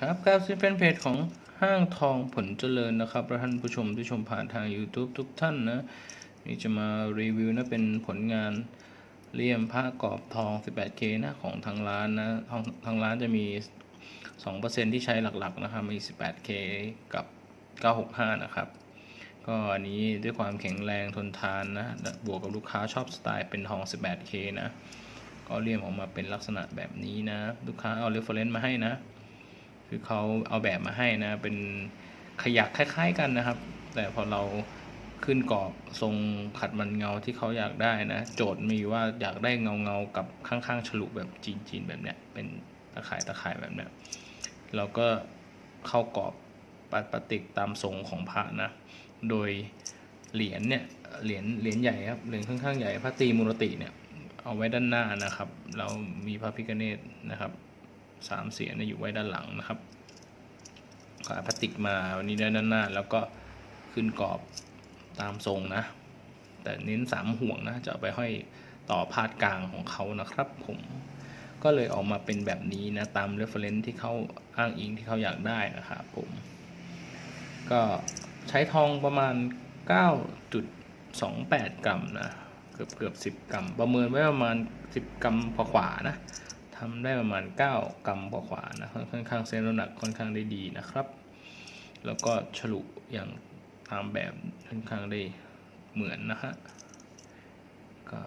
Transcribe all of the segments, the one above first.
ครับครับซึ่งเป็นเพจของห้างทองผลเจริญนะครับท่านผู้ชมที่ชมผ่านทาง YouTube ทุกท่านนะนี่จะมารีวิวนะเป็นผลงานเลี่ยมพระกรอบทอง 18K นะของทางร้านนะทางทางร้านจะมี 2%ที่ใช้หลักๆนะครับมี 18K กับ 965 นะครับ ก็อันนี้ด้วยความแข็งแรงทนทานนะ บวกกับลูกค้าชอบสไตล์เป็นทอง 18K นะ ก็เรียมออกมาเป็นลักษณะแบบนี้นะ ลูกค้าเอา reference มาให้นะ คือเขาเอาแบบมาให้นะ เป็นขยักคล้าย ๆกันนะครับ แต่พอเราขึ้นกรอบทรงขัดมันเงาที่เขาอยากได้นะ โจทย์มีว่าอยากได้เงาเงาๆกับข้างๆฉลุแบบจีนๆแบบเนี้ย เป็นตะข่ายตะข่ายแบบเนี้ยเราก็เข้ากรอบปัดปฏิกตามทรงของพระนะ โดยเหรียญเนี่ย เหรียญ เหรียญใหญ่ครับ เหรียญค่อนข้างใหญ่ พระตรีมูรติเนี่ย เอาไว้ด้านหน้านะครับ เรามีพระพิฆเนศนะครับ สามเสียนอยู่ไว้ด้านหลังนะครับขายพลาสติกมาวันนี้ได้ด้านหน้า แล้วก็ขึ้นกรอบตามทรงนะ แต่เน้นสามห่วงนะ จะไปห้อยต่อพาดกลางของเขานะครับ ผมก็เลยออกมาเป็นแบบนี้นะ ตาม reference ที่เขาอ้างอิงที่เขาอยากได้นะครับผม ก็ใช้ทองประมาณ 9.28 กรัมนะ เกือบเกือบสิบกรัม ประเมินไว้ประมาณ 10 กรัมกว่าๆนะ ทำได้ประมาณ 9 กรัมกว่าๆนะค่อนข้างเส้นน้ำหนักค่อนข้างได้ดีนะครับ แล้วก็ฉลุอย่างตามแบบค่อนข้างได้เหมือนนะฮะก็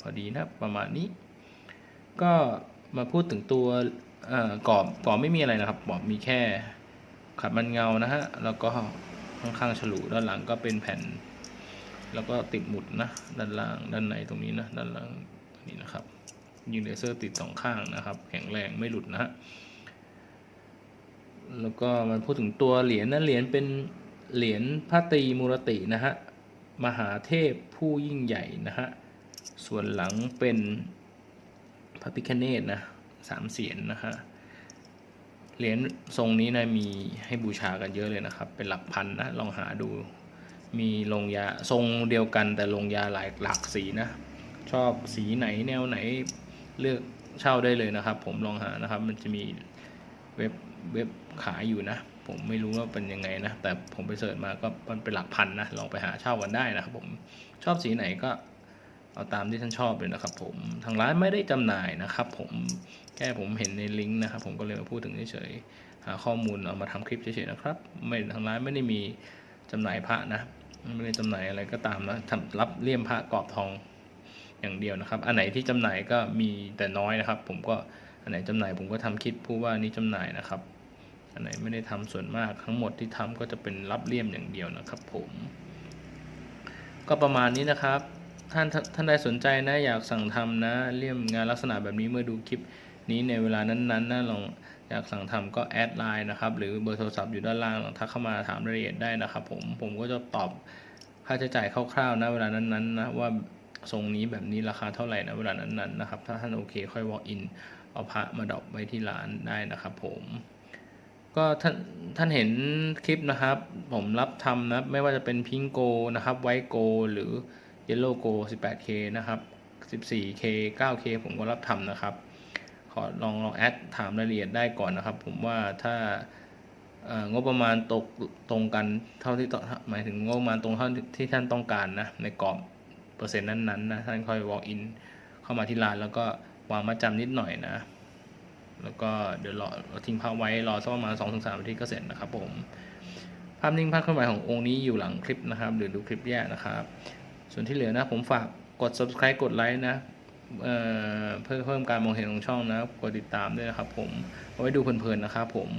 พอดีนะประมาณนี้ ก็มาพูดถึงตัวกรอบกรอบไม่มีอะไรนะครับกรอบมีแค่ขัดมันเงานะฮะแล้วก็ค่อนข้างฉลุด้านหลังก็เป็นแผ่น แล้วก็ติดหมุดนะด้านล่างด้านในตรงนี้นะด้านล่างนี่นะครับ ยิงเลเซอร์ติดสองข้างนะครับ แข็งแรงไม่หลุดนะฮะแล้วก็มันพูดถึงตัวเหรียญนะเหรียญเป็นเหรียญพระตรีมูรตินะฮะมหาเทพผู้ยิ่งใหญ่นะฮะส่วนหลังเป็นพระพิคเนตนะสามเสียนนะฮะเหรียญทรงนี้นะมีให้บูชากันเยอะเลยนะครับ เป็นหลักพันนะลองหาดูมีลงยาทรงเดียวกันแต่ลงยาหลายหลากสีนะ ชอบสีไหนแนวไหน เลือกเช่าได้เลยนะครับ ผมลองหานะครับ มันจะมีเว็บเว็บขายอยู่นะ ผมไม่รู้ว่าเป็นยังไงนะ แต่ผมไปเสิร์ชมาก็มันเป็นหลักพันนะ ลองไปหาเช่ากันได้นะครับ ผมชอบสีไหนก็เอาตามที่ท่านชอบเลยนะครับ ผมทางร้านไม่ได้จำหน่ายนะครับ ผมแค่ผมเห็นในลิงก์นะครับ ผมก็เลยมาพูดถึงเฉยๆหาข้อมูลเอามาทำคลิปเฉยๆนะครับ ไม่ทางร้านไม่ได้มีจำหน่ายพระนะไม่ได้จำหน่ายอะไรก็ตามนะทำรับเลี่ยมพระกรอบทอง อย่างเดียวนะครับ อันไหนที่จำหน่ายก็มีแต่น้อยนะครับ ผมก็อันไหนจำหน่ายผมก็ทำคลิปพูดว่านี่จำหน่ายนะครับ อันไหนไม่ได้ทำส่วนมากทั้งหมดที่ทำก็จะเป็นรับเลี่ยมอย่างเดียวนะครับ ผม ก็ประมาณนี้นะครับท่านท่านใดสนใจนะอยากสั่งทำนะเลี่ยมงานลักษณะแบบนี้เมื่อดูคลิปนี้ในเวลานั้นๆนะลองอยากสั่งทำก็แอดไลน์นะครับ หรือเบอร์โทรศัพท์อยู่ด้านล่างลองทักเข้ามาถามรายละเอียดได้นะครับ ผมผมก็จะตอบค่าใช้จ่ายคร่าวๆนะเวลานั้นๆนะว่า ทรงนี้แบบนี้ราคาเท่าไหร่นะเวลานั้นๆนะครับ ถ้าท่านโอเคค่อย walk in เอาพระมาดรอปไว้ที่ร้านได้นะครับผมก็ท่านท่านเห็นคลิปนะครับ ผมรับทำนะไม่ว่าจะเป็นพิงโกนะครับไวโกหรือเยลโลโก 18K นะครับ 14K 9K ผมก็รับทำนะครับ ขอลองลองแอดถามรายละเอียดได้ก่อนนะครับ ผมว่าถ้าเอ่องบประมาณตกตรงกันเท่าที่หมายถึงงบประมาณตรงเท่าที่ท่านต้องการนะในกรอบ เปอร์เซ็นต์นั้นๆนะท่านค่อย walk in เข้ามาที่ร้านแล้วก็วางมาจำนิดหน่อยนะ แล้วก็เดี๋ยวรอทิ้งภาพไว้รอสักประมาณ2องถึงสาทิตย์ก็เสร็จนะครับผมภาพนิ่งภาพเคลื่อนไหวขององค์นี้อยู่หลังคลิปนะครับ หรือดูคลิปแยกนะครับ ส่วนที่เหลือนะผมฝากกด subscribe กดไลค์นะเเพื่อเพิ่มการมองเห็นของช่องนะกดติดตามด้วยนะครับ ผมเอาไว้ดูเพลินๆนะครับผม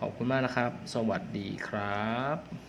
ขอบคุณมากนะครับ สวัสดีครับ